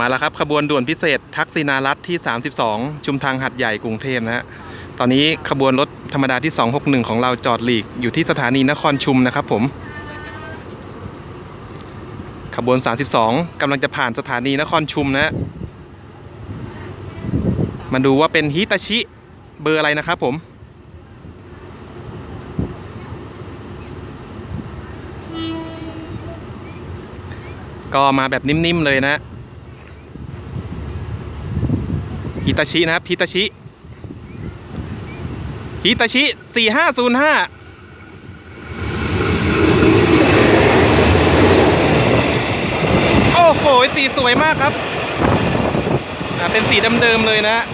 มาแล้วครับขบวนด่วนพิเศษ ทักษิณารัฐที่ 32 ชุมทางหัดใหญ่กรุงเทพนะฮะตอนนี้ขบวนรถธรรมดาที่ 261 ของเราจอดหลีกอยู่ที่สถานีนครชุมนะครับผม ขบวน 32กำลังจะผ่านสถานีนครชุมนะฮะมาดูว่าเป็นฮิตาชิเบอร์อะไรนะครับผมก็มาแบบนิ่มๆเลยนะ ฮิตาชินะครับฮิตาชิฮิตาชิ 4505โอ้โหสีสวยมากครับอ่าเป็นสีเดิมๆเลยนะฮะ